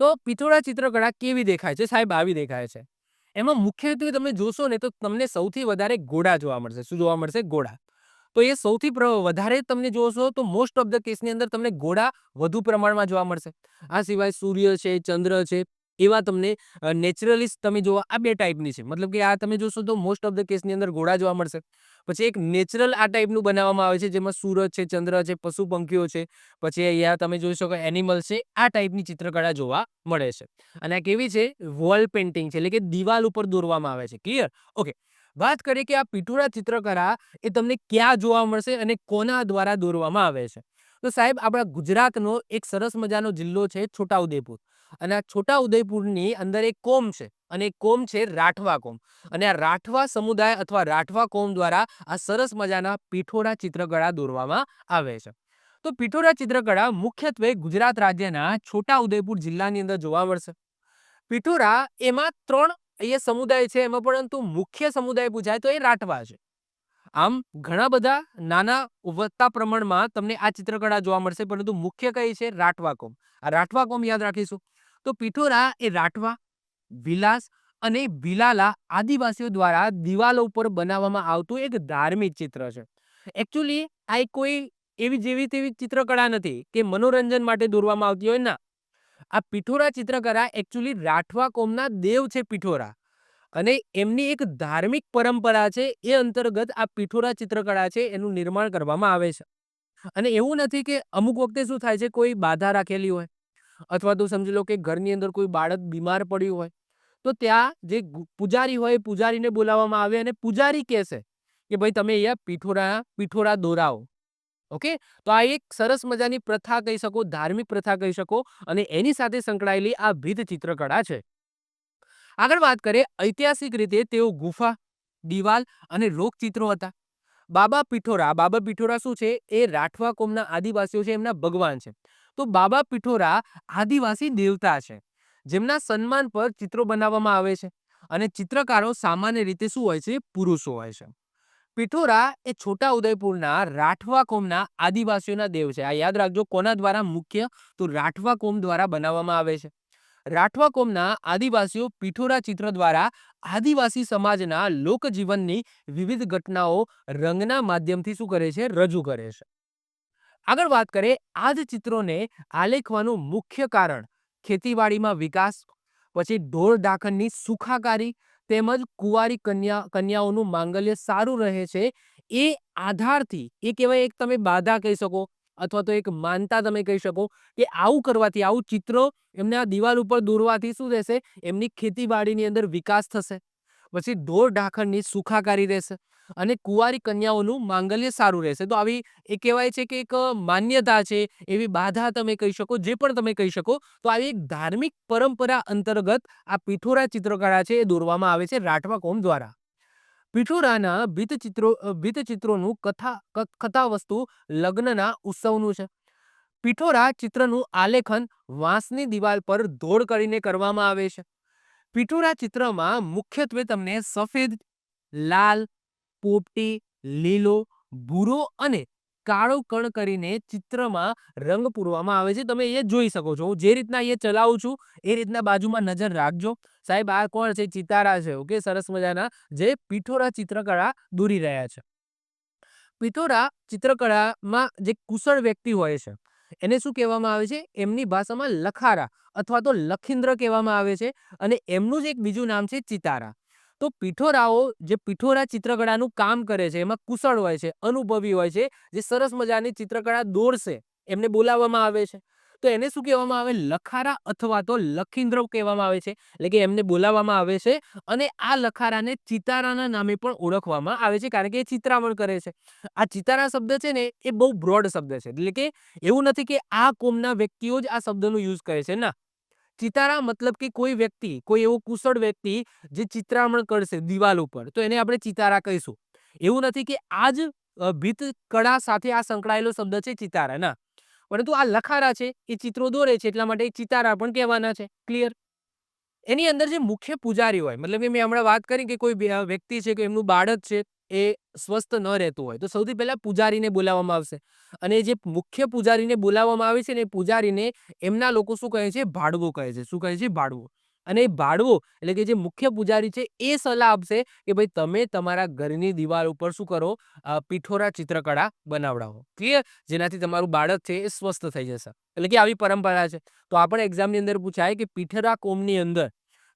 તો પિથોરા ચિત્રકળા કેવી દેખાય છે? સાહેબ, આવી દેખાય છે. એમાં મુખ્યત્વે તમે જોશો ને તો તમને સૌથી વધારે ઘોડા જોવા મળશે. શું જોવા મળશે? ઘોડા. તો એ સૌથી વધારે તમને જોશો તો મોસ્ટ ઓફ ધ કેસની અંદર તમને ઘોડા વધુ પ્રમાણમાં જોવા મળશે. આ સિવાય સૂર્ય છે, ચંદ્ર છે એવા તમને નેચરલિસ્ટ તમે જોવા, આ બે ટાઈપની છે. મતલબ કે આ તમે જોશો તો મોસ્ટ ઓફ ધ કેસની અંદર ઘોડા જોવા મળશે. પછી એક નેચરલ આ ટાઈપનું બનાવવામાં આવે છે, જેમાં સૂરજ છે, ચંદ્ર છે, પશુ પંખીઓ છે. પછી અહીંયા તમે જોઈ શકો એનિમલ છે, આ ટાઈપની ચિત્રકળા જોવા મળે છે. અને આ કેવી છે? વોલ પેઇન્ટિંગ છે, એટલે કે દિવાલ ઉપર દોરવામાં આવે છે. ક્લિયર ઓકે વાત કરીએ કે આ પિઠોરા ચિત્રકળા એ તમને ક્યાં જોવા મળશે અને કોના દ્વારા દોરવામાં આવે છે? તો સાહેબ, આપણા ગુજરાતનો એક સરસ મજાનો જિલ્લો છે છોટાઉદેપુર. અને આ છોટાઉદેપુરની અંદર એક કોમ છે અને એ કોમ છે રાઠવા કોમ. અને આ રાઠવા સમુદાય અથવા રાઠવા કોમ દ્વારા આ સરસ મજાના પીઠોરા ચિત્રકળા દોરવામાં આવે છે. તો પીઠોરા ચિત્રકળા મુખ્યત્વે ગુજરાત રાજ્યના છોટા ઉદયપુર જિલ્લાની અંદર જોવા મળશે. પીઠોરા એમાં ત્રણ અહીંયા સમુદાય છે એમાં પરંતુ મુખ્ય સમુદાય પૂછાય તો એ રાઠવા છે. આમ ઘણા બધા નાના વધતા પ્રમાણમાં તમને આ ચિત્રકળા જોવા મળશે પરંતુ મુખ્ય કઈ છે? રાઠવા કોમ. આ રાઠવા કોમ યાદ રાખીશું. તો પિથોરા એ રાઠવા, વિલાસ અને ભીલાલા આદિવાસીઓ દ્વારા દિવાલો ઉપર બનાવવામાં આવતું એક ધાર્મિક ચિત્ર છે. એકચ્યુઅલી આ કોઈ એવી જેવી તેવી ચિત્રકળા નથી કે મનોરંજન માટે દોરવામાં આવતી હોય ના. આ પિઠોરા ચિત્રકળા એકચ્યુઅલી રાઠવા કોમના દેવ છે પિઠોરા અને એમની એક ધાર્મિક પરંપરા છે એ અંતર્ગત આ પિઠોરા ચિત્રકળા છે એનું નિર્માણ કરવામાં આવે છે. અને એવું નથી કે અમુક વખતે શું થાય છે કોઈ બાધા રાખેલી હોય. અથવા તો સમજી લો કે ઘરની અંદર કોઈ બાળક બીમાર પડ્યું હોય, તો ત્યાં જે પૂજારી હોય એ પૂજારીને બોલાવવામાં આવે અને પૂજારી કહેશે કે ભાઈ, તમે અહીંયા પીઠોરા પીઠોરા દોરાવો. ઓકે? તો આ એક સરસ મજાની પ્રથા કહી શકો, ધાર્મિક પ્રથા કહી શકો અને એની સાથે સંકળાયેલી આ ભીત ચિત્રકળા છે. આગળ વાત કરીએ, ઐતિહાસિક રીતે તેઓ ગુફા, દિવાલ અને રોગચિત્રો હતા. બાબા પીઠોરા બાબા પીઠોરા શું છે? એ રાઠવા કોમના આદિવાસીઓ છે, એમના ભગવાન છે. તો બાબા પિઠોરા આદિવાસી દેવતા છે, જેમના સન્માન પર ચિત્રો બનાવવામાં આવે છે અને ચિત્રકારો સામાન્ય રીતે શું હોય છે? પુરુષો હોય છે. પિઠોરા એ છોટા ઉદયપુરના રાઠવા કોમના આદિવાસીઓના દેવ છે. આ યાદ રાખજો કોના દ્વારા મુખ્ય? તો રાઠવા કોમ દ્વારા બનાવવામાં આવે છે. રાઠવા કોમના આદિવાસીઓ પિઠોરા ચિત્ર દ્વારા આદિવાસી સમાજના લોકજીવનની વિવિધ ઘટનાઓ રંગના માધ્યમથી શું કરે છે? રજૂ કરે છે. આગળ વાત કરીએ, આ જ ચિત્રોને આલેખવાનું મુખ્ય કારણ, ખેતીવાડીમાં વિકાસ, પછી ઢોર ડાખણની સુખાકારી, તેમજ કુંવારી કન્યા, કન્યાઓનું માંગલ્ય સારું રહે છે, એ આધારથી, એ કહેવાય એક તમે બાધા કહી શકો, અથવા તો એક માનતા તમે કહી શકો, કે આવું કરવાથી, આવું ચિત્રો એમને આ દિવાલ ઉપર દોરવાથી શું રહેશે? એમની ખેતીવાડીની અંદર વિકાસ થશે, પછી ઢોર ઢાંખણની સુખાકારી રહેશે. અને કુંવારી કન્યાઓનું માંગલ્ય સારું રહેશે. તો આવી એ કહેવાય છે કે એક માન્યતા છે, એવી બાધા તમે કહી શકો, જે પણ તમે કહી શકો, તો આવી એક ધાર્મિક પરંપરા અંતર્ગત આ પિઠોરા ચિત્રકળા છે એ દોરવામાં આવે છે રાઠવા કોમ દ્વારા. પિઠોરાના ભીતચિત્રો ભીતચિત્રોનું કથા, ક- કથા વસ્તુ લગ્નના ઉત્સવનું છે. પિઠોરા ચિત્રનું આલેખન વાંસની દિવાલ પર ધોળ કરીને કરવામાં આવે છે. પિઠોરા ચિત્રમાં મુખ્યત્વે તમને સફેદ, લાલ પોપટી, લીલો, ભૂરો અને કાળો કણ કરીને ચિત્રમાં રંગ પૂરવામાં આવે છે. તમે એ જોઈ શકો છો. જે રીતના એ ચલાવું છું, એ રીતના બાજુમાં નજર રાખજો. સાહેબ, આ કોણ છે? ચિતારા છે. ઓકે? સરસ મજાના. જે પિઠોરા ચિત્રકળા દોરી રહ્યા છે. પિથોરા ચિત્રકળામાં જે કુશળ વ્યક્તિ હોય છે, એને શું કહેવામાં આવે છે? એમની ભાષામાં લખારા અથવા તો લખિન્દ્ર કહેવામાં આવે છે અને એમનું જ એક બીજું નામ છે ચિતારા. તો પીઠોરાઓ જે પીઠોરા ચિત્રકળાનું કામ કરે છે, એમાં કુશળ હોય છે, અનુભવી હોય છે, જે સરસ મજાની ચિત્રકળા દોરશે, એમને બોલાવવામાં આવે છે. તો એને શું કહેવામાં આવે? લખારા અથવા તો લખીન્દ્રવ કહેવામાં આવે છે, એટલે કે એમને બોલાવવામાં આવે છે અને આ લખારાને ચિતારાના નામે પણ ઓળખવામાં આવે છે, કારણ કે એ ચિત્રામણ કરે છે. આ ચિતારા શબ્દ છે ને, એ બહુ બ્રોડ શબ્દ છે, એટલે કે એવું નથી કે આ કોમના વ્યક્તિઓ જ આ શબ્દનો યુઝ કરે છે, ના. ચિતારા મતલબ કે કોઈ વ્યક્તિ, કોઈ એવો કુશળ વ્યક્તિ જે ચિત્રામણ કરશે દિવાલ ઉપર. તો એને આપણે ચિતારા કહીશું. એવું નથી કે આ જ ભીત કળા સાથે આ સંકળાયેલો શબ્દ છે ચિતારા, ના. પરંતુ આ લખારા છે, એ ચિત્રો દોરે છે, એટલા માટે ચિતારા પણ કહેવાના છે. ક્લિયર એની અંદર જે મુખ્ય પૂજારી હોય, મતલબ કે મેં હમણાં વાત કરી કે કોઈ વ્યક્તિ છે કે એમનું બાળક છે એ સ્વસ્થ ન રહેતું હોય. તો સૌથી પહેલા પૂજારીને બોલાવવામાં આવશે. અને જે મુખ્ય પૂજારીને બોલાવવામાં આવે છે ને પૂજારીને એમના લોકો શું કહે છે? ભાડવો કહે છે. શું કહે છે? ભાડવો. અને એ ભાડવો એટલે કે જે મુખ્ય પૂજારી છે એ સલાહ આપશે કે ભાઈ તમે તમારા ઘરની દિવાલ ઉપર શું કરો? પીઠોરા ચિત્રકળા બનાવડાવો. ક્લિયર જેનાથી તમારું બાળક છે એ સ્વસ્થ થઈ જશે. એટલે કે આવી પરંપરા છે. તો આ પણ એક્ઝામની અંદર પૂછાય કે પીઠરા કોમની અંદર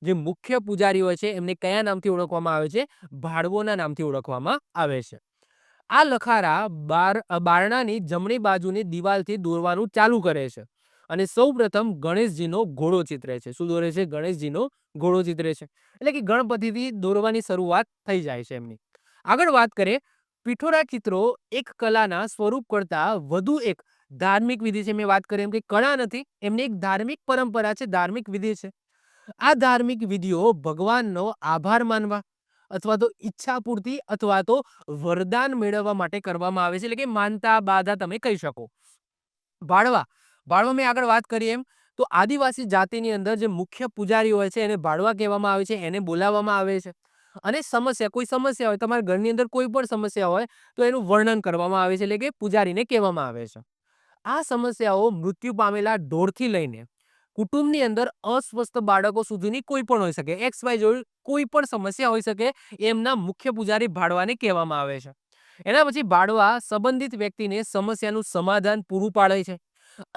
જે મુખ્ય પૂજારીઓ છે, એમને કયા નામથી ઓળખવામાં આવે છે? ભાડવોના નામથી ઓળખવામાં આવે છે. આ લખારા બાર બારણાની જમણી બાજુની દિવાલથી દોરવાનું ચાલુ કરે છે. અને સૌપ્રથમ ગણેશજીનો ઘોડો ચિત્રે છે. શું દોરે છે? ગણેશજીનો ઘોડો ચિત્રે છે. એટલે કે ગણપતિથી દોરવાની શરૂઆત થઈ જાય છે એમની. આગળ વાત કરીએ પીઠોરા ચિત્રો એક કલાના સ્વરૂપ કરતા વધુ એક ધાર્મિક વિધિ છે. મેં વાત કરી એમ કે કળા નથી, એમની એક ધાર્મિક પરંપરા છે, ધાર્મિક વિધિ છે. આ ધાર્મિક વિધિઓ ભગવાનનો આભાર માનવા અથવા તો ઈચ્છા પૂર્તિ અથવા તો વરદાન મેળવવા માટે કરવામાં આવે છે. એટલે કે માનતા, બાધા તમે કહી શકો. ભાડવા ભાડવા મેં આગળ વાત કરી એમ. તો આદિવાસી જાતિની અંદર જે મુખ્ય પૂજારી હોય છે એને ભાડવા કહેવામાં આવે છે, એને બોલાવવામાં આવે છે. અને સમસ્યા, કોઈ સમસ્યા હોય, તમારા ઘરની અંદર કોઈ પણ સમસ્યા હોય, તો એનું વર્ણન કરવામાં આવે છે. એટલે કે પૂજારીને કહેવામાં આવે છે. આ સમસ્યાઓ મૃત્યુ પામેલા ઢોરથી લઈને કુટુંબની અંદર અસ્વસ્થ બાળકો સુધીની કોઈ પણ હોઈ શકે. એક્સ વાય જોઈ કોઈ પણ સમસ્યા હોઈ શકે એમના મુખ્ય પૂજારી ભાડવાને કહેવામાં આવે છે. એના પછી ભાડવા સંબંધિત વ્યક્તિને સમસ્યાનું સમાધાન પૂરું પાડે છે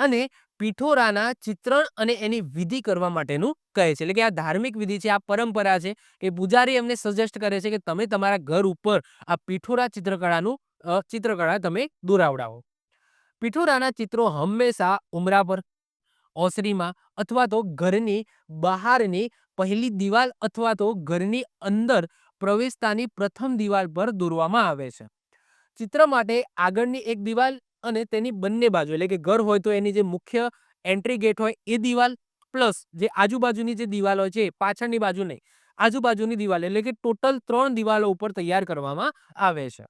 અને પીઠોરાના ચિત્રણ અને એની વિધિ કરવા માટેનું કહે છે. એટલે કે આ ધાર્મિક વિધિ છે, આ પરંપરા છે કે પૂજારી એમને સજેસ્ટ કરે છે કે તમે તમારા ઘર ઉપર આ પીઠોરા ચિત્રકળાનું ચિત્રકળા તમે દોરાવડાવો. પીઠોરાના ચિત્રો હંમેશા ઉમરા પર ઓસરીમાં અથવા તો ઘરની બહારની પહેલી દિવાલ અથવા તો ઘરની અંદર પ્રવેશતાની પ્રથમ દિવાલ પર દોરવામાં આવે છે. ચિત્ર માટે આગળની એક દિવાલ અને તેની બંને બાજુ, એટલે કે ઘર હોય તો એની જે મુખ્ય એન્ટ્રી ગેટ હોય એ દિવાલ પ્લસ જે આજુબાજુની જે દિવાલ હોય છે પાછળની બાજુ નહીં, આજુબાજુની દિવાલ, એટલે કે ટોટલ ત્રણ દિવાલો ઉપર તૈયાર કરવામાં આવે છે.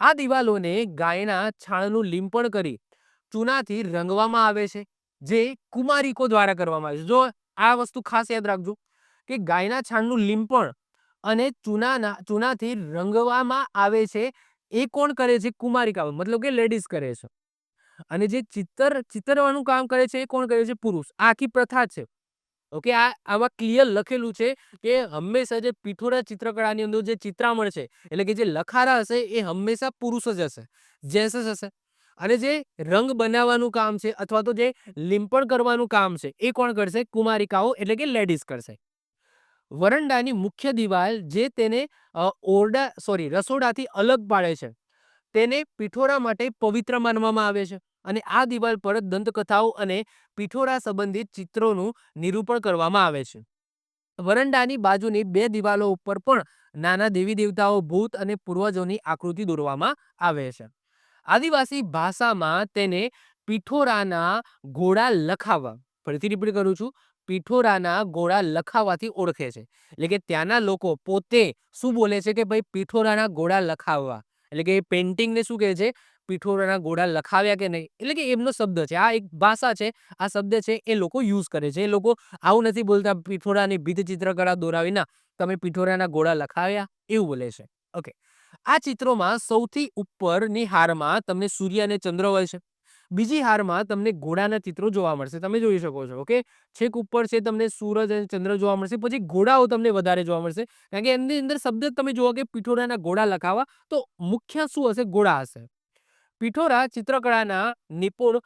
આ દિવાલોને ગાયના છાણનું લીંપણ કરી ચૂનાથી રંગવામાં આવે છે. જે કુમારિકો દ્વારા કરવામાં આવે છે. જો આ વસ્તુ ખાસ યાદ રાખજો કે ગાયના છાણનું લીંપણ અને ચૂનાના, ચૂનાથી રંગવામાં આવે છે એ કોણ કરે છે? કુમારિકા મતલબ કે લેડીઝ કરે છે. અને જે ચિત્તર ચિતરવાનું કામ કરે છે એ કોણ કરે છે? પુરુષ. આ આખી પ્રથા છે. ઓકે, આ આમાં ક્લિયર લખેલું છે કે હંમેશા જે પીઠોરા ચિત્રકળાની અંદર જે ચિત્રામણ છે, એટલે કે જે લખારા હશે એ હંમેશા પુરુષ જ હશે. જેન્ટ્સ જ હશે. અને જે રંગ બનાવવાનું કામ છે અથવા તો જે લીંપણ કરવાનું કામ છે, એ કોણ કરશે? કુમારિકાઓ, એટલે કે લેડીઝ કરશે. વરંડાની મુખ્ય દિવાલ જે તેને ઓરડા સોરી રસોડાથી અલગ પાડે છે, તેને પીઠોરા માટે પવિત્ર માનવામાં આવે છે અને આ દિવાલ પર દંતકથાઓ અને પીઠોરા સંબંધિત ચિત્રોનું નિરૂપણ કરવામાં આવે છે. વરંડાની બાજુની બે દિવાલો ઉપર પણ નાના દેવી દેવતાઓ ભૂત અને પૂર્વજોની આકૃતિ દોરવામાં આવે છે. આદિવાસી ભાષામાં તેને પીઠોરાના ઘોડા લખાવા, ફરીથી રિપીટ કરું છું, પીઠોરાના ઘોડા લખાવાથી ઓળખે છે. એટલે કે ત્યાંના લોકો પોતે શું બોલે છે કે ભાઈ પીઠોરાના ઘોડા લખાવવા? એટલે કે પેઇન્ટિંગને શું કહે છે? પીઠોરાના ઘોડા લખાવ્યા કે નહીં? એટલે કે એમનો શબ્દ છે. આ એક ભાષા છે. આ શબ્દ છે એ લોકો યુઝ કરે છે. એ લોકો આવું નથી બોલતા પિઠોરાની ભીત ચિત્રકળા દોરાવીના, તમે પીઠોરાના ઘોડા લખાવ્યા? એવું બોલે છે. ઓકે આ ચિત્રોમાં સૌથી ઉપરની હારમાં તમને સૂર્ય અને ચંદ્ર હોય છે. બીજી હારમાં તમને ઘોડાના ચિત્રો જોવા મળશે. તમે જોઈ શકો છો, ઓકે? છેક ઉપર છે તમને સૂરજ અને ચંદ્ર જોવા મળશે. પછી ઘોડાઓ તમને વધારે જોવા મળશે. કારણ કે એમની અંદર શબ્દ તમે જુઓ કે પીઠોરાના ઘોડા લખાવા. તો મુખ્ય શું હશે? ઘોડા હશે. પીઠોરા ચિત્રકળાના નિપુણ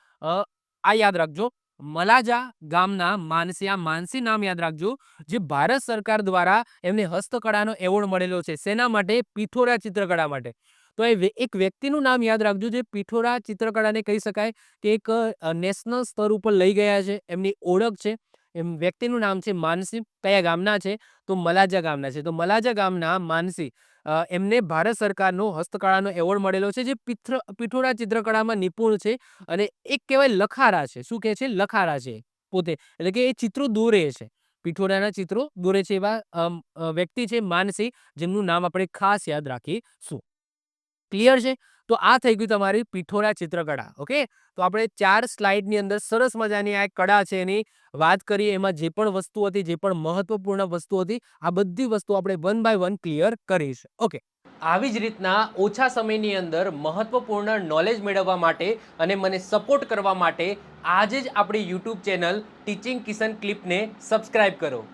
આ યાદ રાખજો. મલાજા ગામના માનસી આ માનસી નામ યાદ રાખજો, જે ભારત સરકાર દ્વારા એમને હસ્તકળાનો એવોર્ડ મળેલો છે. શેના માટે? પીઠોરા ચિત્રકળા માટે. તો એ એક વ્યક્તિનું નામ યાદ રાખજો, જે પીઠોરા ચિત્રકળાને કહી શકાય કે એક નેશનલ સ્તર ઉપર લઈ ગયા છે. એમની ઓળખ છે. એમ વ્યક્તિનું નામ છે માનસી. કયા ગામના છે? તો મલાજા ગામના છે. તો મલાજા ગામના માનસી એમને ભારત સરકારનો હસ્તકળાનો એવોર્ડ મળેલો છે, જે પિથ્ર પિઠોરા ચિત્રકળામાં નિપુણ છે અને એક કહેવાય લખારા છે. શું કહે છે? લખારા છે પોતે. એટલે કે એ ચિત્રો દોરે છે. પિઠોરાના ચિત્રો દોરે છે એવા વ્યક્તિ છે માનસી, જેમનું નામ આપણે ખાસ યાદ રાખીશું. ક્લિયર છે? તો આ થઈ ગયું તમારી પીઠોરા ચિત્રકળા, ઓકે? તો આપણે ચાર સ્લાઇડની અંદર સરસ મજાની આ કળા છે એની. વાત કરીએ એમાં જે પણ વસ્તુ હતી, જે પણ મહત્વપૂર્ણ વસ્તુ હતી, આ બધી વસ્તુ આપણે વન બાય વન ક્લિયર કરીશ, ઓકે? આવી જ રીતના ઓછા સમયની અંદર મહત્વપૂર્ણ નોલેજ મેળવવા માટે અને મને સપોર્ટ કરવા માટે આજે જ આપણી યુટ્યુબ ચેનલ ટીચિંગ કિશન ક્લિપને સબસ્ક્રાઇબ કરો.